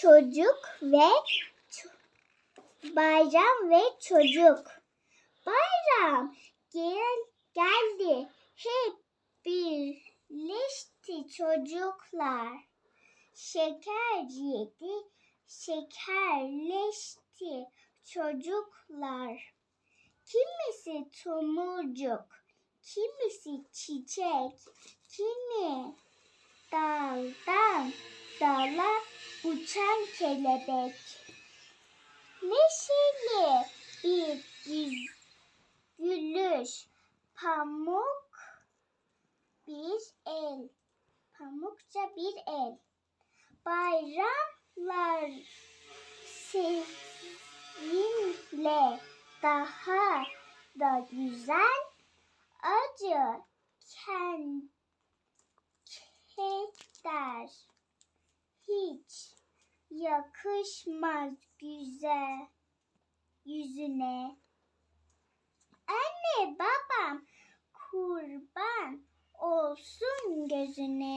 çocuk ve bayram ve çocuk. Bayram gel geldi. Hep birleşti çocuklar. Şeker yedi, şekerleşti çocuklar. Kimisi tomurcuk, kimisi çiçek, kimi uçan kelebek. Neşeli bir gülüş, pamuk bir el, pamukça bir el. Bayramlar seninle daha da güzel acı ken keder hiç yakışmaz güzel yüzüne. Anne babam kurban olsun gözüne.